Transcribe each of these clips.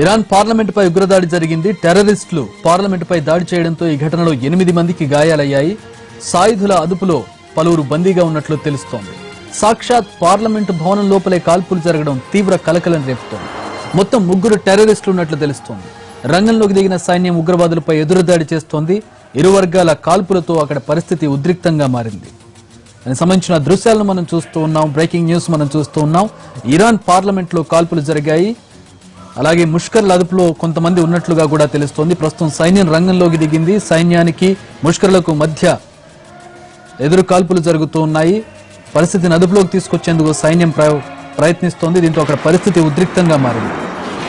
Iran పార్లమెంటుపై ఉగ్రదాడి జరిగింది. టెర్రరిస్టులు పార్లమెంటుపై దాడి చేయడంతో ఈ ఘటనలో ఎనిమిది మందికి గాయాలయ్యాయి. సాయుధుల అదుపులో పలువురు బందీగా ఉన్నట్లు తెలుస్తోంది. సాక్షాత్ పార్లమెంటు భవనం లోపలే కాల్పులు జరగడం తీవ్ర కలకలం రేపుతోంది. మొత్తం ముగ్గురు టెర్రరిస్టులు ఉన్నట్లు తెలుస్తోంది. రంగంలోకి దిగిన సైన్యం ఉగ్రవాదులపై ఎదురుదాడి చేస్తోంది. ఇరు వర్గాల కాల్పులతో అక్కడ పరిస్థితి ఉద్రిక్తంగా మారింది. దానికి సంబంధించిన దృశ్యాలను మనం చూస్తూ ఉన్నాం. బ్రేకింగ్ న్యూస్ మనం చూస్తూ ఉన్నాం. ఇరాన్ పార్లమెంట్లో కాల్పులు జరిగాయి. అలాగే ముష్కర్ల అదుపులో కొంతమంది ఉన్నట్లుగా కూడా తెలుస్తోంది. ప్రస్తుతం సైన్యం రంగంలోకి దిగింది. సైన్యానికి ముష్కర్లకు మధ్య ఎదురు కాల్పులు జరుగుతూ ఉన్నాయి. పరిస్థితిని అదుపులోకి తీసుకొచ్చేందుకు సైన్యం ప్రయత్నిస్తోంది. దీంతో అక్కడ పరిస్థితి ఉద్రిక్తంగా మారింది.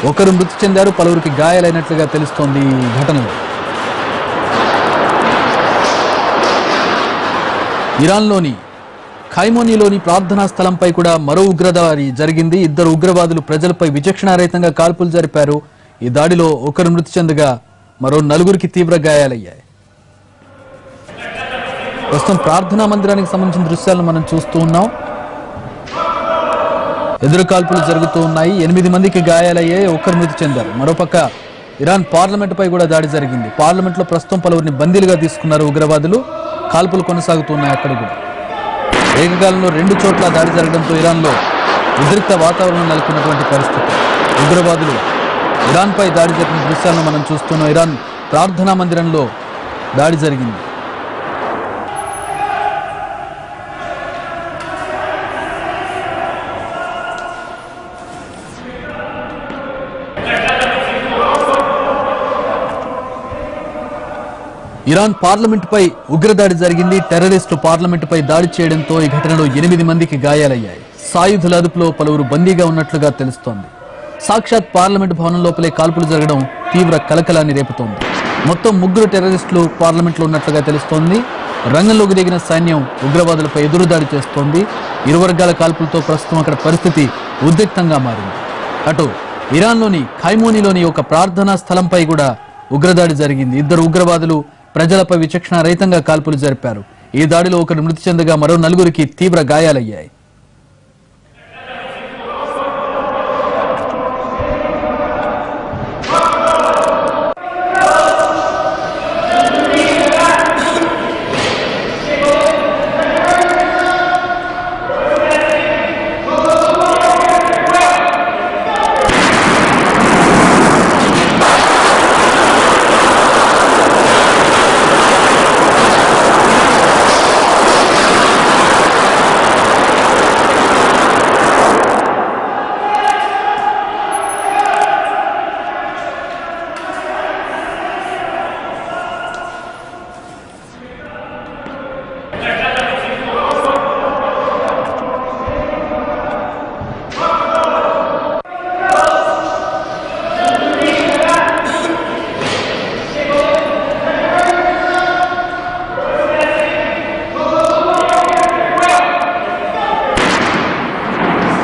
ఒకరు మృతి చెందారు. పలువురికి గాయాలైనట్లుగా తెలుస్తోంది ఈ ఘటనలో. ఇరాన్లోని ఖైమోనీలోని ప్రార్థనా స్థలంపై కూడా మరో ఉగ్రదాడి జరిగింది. ఇద్దరు ఉగ్రవాదులు ప్రజలపై విచక్షణారహితంగా కాల్పులు జరిపారు. ఈ దాడిలో ఒకరు మృతి చెందగా మరో నలుగురికి తీవ్ర గాయాలయ్యాయి. ప్రస్తుతం ప్రార్థనా మందిరానికి సంబంధించిన దృశ్యాలను మనం చూస్తూ ఉన్నాం. ఎదురు కాల్పులు జరుగుతూ ఉన్నాయి. ఎనిమిది మందికి గాయాలయ్యాయి ఒకరు మృతి చెందారు. మరోపక్క ఇరాన్ పార్లమెంట్ పై కూడా దాడి జరిగింది. పార్లమెంట్లో ప్రస్తుతం పలువురిని బందీలుగా తీసుకున్నారు ఉగ్రవాదులు. కాల్పులు కొనసాగుతున్నాయి అక్కడ కూడా. ఏకకాలంలో రెండు చోట్ల దాడి జరగడంతో ఇరాన్లో ఉద్రిక్త వాతావరణం నెలకొన్నటువంటి పరిస్థితి. ఉగ్రవాదులు ఇరాన్పై దాడి జరిగిన దృశ్యాలను మనం చూస్తున్నాం. ఇరాన్ ప్రార్థనా మందిరంలో దాడి జరిగింది. ఇరాన్ పార్లమెంటుపై ఉగ్రదాడి జరిగింది. టెర్రరిస్టు పార్లమెంటుపై దాడి చేయడంతో ఈ ఘటనలో ఎనిమిది మందికి గాయాలయ్యాయి. సాయుధుల అదుపులో పలువురు బందీగా ఉన్నట్లుగా తెలుస్తోంది. సాక్షాత్ పార్లమెంటు భవనం లోపలే కాల్పులు జరగడం తీవ్ర కలకలాన్ని రేపుతోంది. మొత్తం ముగ్గురు టెర్రరిస్టులు పార్లమెంట్లో ఉన్నట్లుగా తెలుస్తోంది. రంగంలోకి దిగిన సైన్యం ఉగ్రవాదులపై ఎదురుదాడి చేస్తోంది. ఇరు వర్గాల కాల్పులతో ప్రస్తుతం అక్కడ పరిస్థితి ఉద్రిక్తంగా మారింది. అటు ఇరాన్లోని ఖైమోనిలోని ఒక ప్రార్థనా స్థలంపై కూడా ఉగ్రదాడి జరిగింది. ఇద్దరు ఉగ్రవాదులు ప్రజలపై విచక్షణ రహితంగా కాల్పులు జరిపారు. ఈ దాడిలో ఒకరు మృతి చెందగా మరో నలుగురికి తీవ్ర గాయాలయ్యాయి.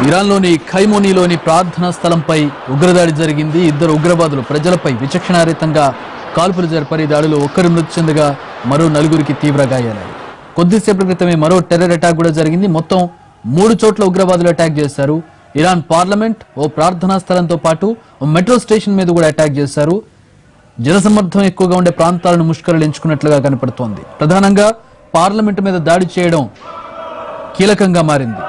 ఇరాన్లోని ఖైమోనీలోని ప్రార్థనా స్థలంపై ఉగ్రదాడి జరిగింది. ఇద్దరు ఉగ్రవాదులు ప్రజలపై విచక్షణారహితంగా కాల్పులు జరిపారు. దాడిలో ఒక్కరు మృతి చెందగా మరో నలుగురికి తీవ్ర గాయాలయ్యాయి. కొద్దిసేపటి క్రితమే మరో టెర్రర్ అటాక్ కూడా జరిగింది. మొత్తం మూడు చోట్ల ఉగ్రవాదులు అటాక్ చేశారు. ఇరాన్ పార్లమెంట్ ఓ ప్రార్థనా స్థలంతో పాటు ఓ మెట్రో స్టేషన్ మీద కూడా అటాక్ చేశారు. జనసమ్మర్థం ఎక్కువగా ఉండే ప్రాంతాలను ముష్కరులు ఎంచుకున్నట్లుగా కనపడుతోంది. ప్రధానంగా పార్లమెంటు మీద దాడి చేయడం కీలకంగా మారింది.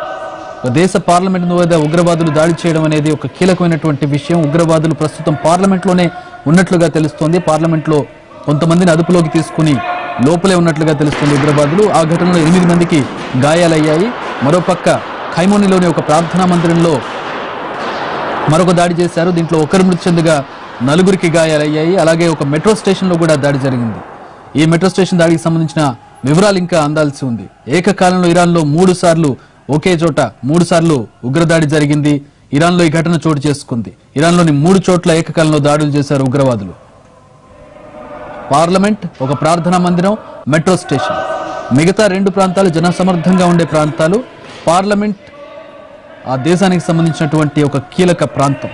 దేశ పార్లమెంట్ మీద ఉగ్రవాదులు దాడి చేయడం అనేది ఒక కీలకమైనటువంటి విషయం. ఉగ్రవాదులు ప్రస్తుతం పార్లమెంట్లోనే ఉన్నట్లుగా తెలుస్తోంది. పార్లమెంట్లో కొంతమందిని అదుపులోకి తీసుకుని లోపలే ఉన్నట్లుగా తెలుస్తుంది ఉగ్రవాదులు. ఆ ఘటనలో ఎనిమిది మందికి గాయాలయ్యాయి. మరోపక్క ఖైమోనిలోని ఒక ప్రార్థనా మందిరంలో మరొక దాడి చేశారు. దీంట్లో ఒకరు మృతి చెందగా నలుగురికి గాయాలయ్యాయి. అలాగే ఒక మెట్రో స్టేషన్లో కూడా దాడి జరిగింది. ఈ మెట్రో స్టేషన్ దాడికి సంబంధించిన వివరాలు ఇంకా అందాల్సి ఉంది. ఏకకాలంలో ఇరాన్లో మూడు సార్లు ఒకే చోట మూడు సార్లు ఉగ్రదాడి జరిగింది. ఇరాన్లో ఈ ఘటన చోటు చేసుకుంది. ఇరాన్లోని మూడు చోట్ల ఏకకాలంలో దాడులు చేశారు ఉగ్రవాదులు. పార్లమెంట్ ఒక ప్రార్థనా మందిరం మెట్రో స్టేషన్. మిగతా రెండు ప్రాంతాలు జనసమర్థంగా ఉండే ప్రాంతాలు పార్లమెంట్ ఆ దేశానికి సంబంధించినటువంటి ఒక కీలక ప్రాంతం.